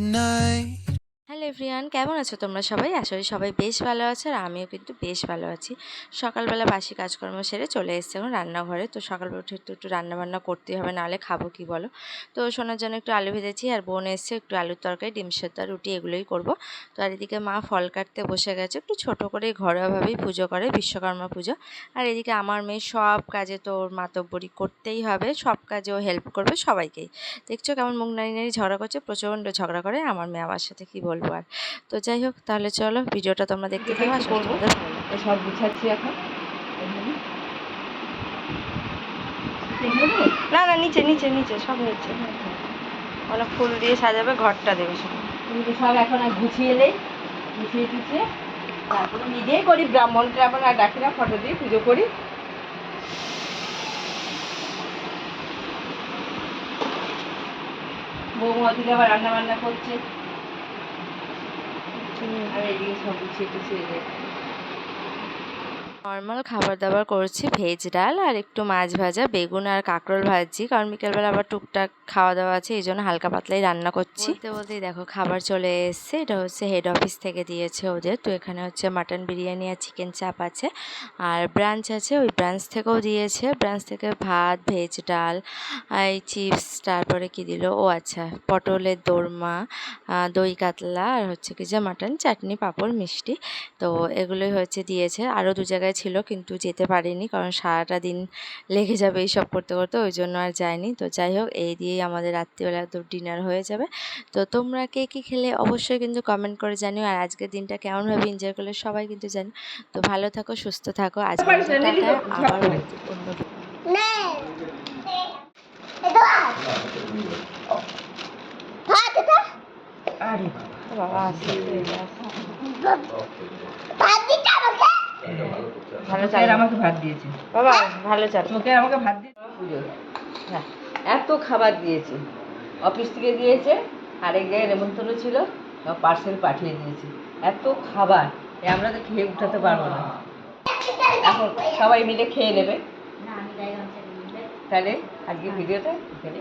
midnight. Hello everyone, কেমন আছো তোমরা সবাই? আসলে সবাই বেশ ভালো আছো আর আমিও কিন্তু বেশ ভালো আছি। সকালবেলা বাসি কাজকর্ম সেরে চলে এসেছি এখন রান্নাঘরে। তো সকালবেলা উঠে একটু একটু রান্নাবান্না করতেই হবে, নাহলে খাব কি বলো? তো শোনার জন্য একটু আলু ভেজেছি আর বোন এসছে একটু আলুর তরকারি, ডিম সেদ্ধ রুটি এগুলোই করব। তো আর এদিকে মা ফল কাটতে বসে গেছে, একটু ছোট করে ঘরোয়াভাবেই পুজো করে, বিশ্বকর্মা পুজো। আর এদিকে আমার মেয়ে সব কাজে তো ওর মাতব্বরি করতেই হবে, সব কাজেও হেল্প করবে সবাইকেই। দেখছ কেমন মুখ নাড়ি নাড়ি ঝগড়া করছে, প্রচণ্ড ঝগড়া করে আমার মেয়ে আমার সাথে কি বলব? আর তো যাই হোক তাহলে চলো ভিডিওটা তোমরা দেখতে থাকো আশা করি তোমাদের ভালো লাগবে। সব গুছাচ্ছি এখন। না না নিচে নিচে নিচে সব হয়েছে। অনেক ফুল দিয়ে সাজাবে ঘরটা দেবে তুমি সব এখন আর গুছিয়ে নেই গুছিয়ে টুছিয়ে তারপরে নিজেই করি ব্রাহ্মণ ট্রাহ্মণ আর ডাকি না ফটো দিয়ে পুজো করি। বৌমা দিকে আবার রান্না বান্না করছে। আর এইদিকে সব গুছিয়ে টুছিয়ে দেয় নর্মাল খাবার দাবার করছি ভেজ ডাল আর একটু মাছ ভাজা, বেগুন আর কাঁকরোল ভাজছি। কারণ বিকেলবেলা আবার টুকটাক খাওয়া দাওয়া আছে, এই জন্য হালকা পাতলাই রান্না করছি। বলতে, বলতেই দেখো, খাবার চলে এসছে। এটা হচ্ছে হেড অফিস থেকে দিয়েছে ওদের। তো এখানে হচ্ছে মাটন বিরিয়ানি আর চিকেন চাপ আছে। আর ব্রাঞ্চ আছে, ওই ব্রাঞ্চ থেকেও দিয়েছে। ব্রাঞ্চ থেকে ভাত ভেজ ডাল এই চিপস তারপরে কি দিল? ও আচ্ছা পটলের দোরমা দই কাতলা, আর হচ্ছে কি যে মাটন চাটনি, পাঁপড়, মিষ্টি। তো এগুলোই হচ্ছে দিয়েছে। আরও দু জায়গায় ছিল কিন্তু যেতে পারিনি কারণ সারাটা দিন লেগে যাবে এইসব করতে করতে ওই জন্য আর যায়নি তো যাই হোক এই দিয়েই আমাদের রাত্রিবেলা তো ডিনার হয়ে যাবে। তো তোমরা কে কী খেলে অবশ্যই কিন্তু কমেন্ট করে জানিও। আর আজকের দিনটা কেমনভাবে এনজয় করলে সবাই কিন্তু জানি। তো ভালো থাকো সুস্থ থাকো। আজকে আবার। অন্য বাবা। আসি ভালো আমাকে ভাত দিয়েছে। বাবা ভালো চাল। আমাকে ভাত দিয়ে পুজো। হ্যাঁ এত খাবার দিয়েছে। অফিস থেকে দিয়েছে আরেক জায়গায় নেমন্তন্ন ছিল পার্সেল পাঠিয়ে দিয়েছে। এত খাবার এ আমরা তো খেয়ে উঠাতে পারব না। এখন সবাই মিলে খেয়ে নেবে। তাহলে আজকে ভিডিওটা এখানে